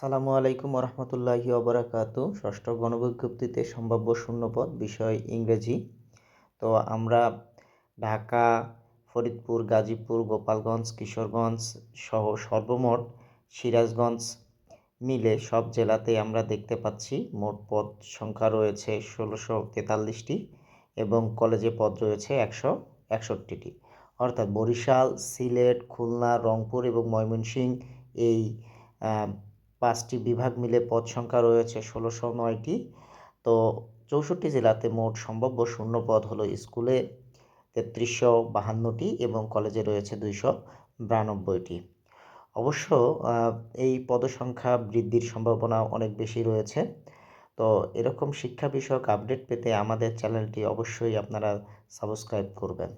সালামু আলাইকুম রহমতুল্লাহি অবরাকাত ষষ্ঠ গণবিজ্ঞপ্তিতে সম্ভাব্য শূন্যপদ বিষয় ইংরেজি। তো আমরা ঢাকা, ফরিদপুর, গাজীপুর, গোপালগঞ্জ, কিশোরগঞ্জ সহ সর্বমোট সিরাজগঞ্জ মিলে সব জেলাতে আমরা দেখতে পাচ্ছি মোট পদ সংখ্যা রয়েছে ষোলোশো তেতাল্লিশটি এবং কলেজে পদ রয়েছে একশো একষট্টিটি। অর্থাৎ বরিশাল, সিলেট, খুলনা, রংপুর এবং ময়মনসিংহ এই পাঁচটি বিভাগ মিলে পদ সংখ্যা রয়েছে ষোলোশো নয়টি। তো চৌষট্টি জেলাতে মোট সম্ভাব্য শূন্য পদ হলো স্কুলে তেত্রিশশো বাহান্নটি এবং কলেজে রয়েছে দুইশো বিরানব্বইটি। অবশ্য এই পদসংখ্যা বৃদ্ধির সম্ভাবনা অনেক বেশি রয়েছে। তো এরকম শিক্ষা বিষয়ক আপডেট পেতে আমাদের চ্যানেলটি অবশ্যই আপনারা সাবস্ক্রাইব করবেন।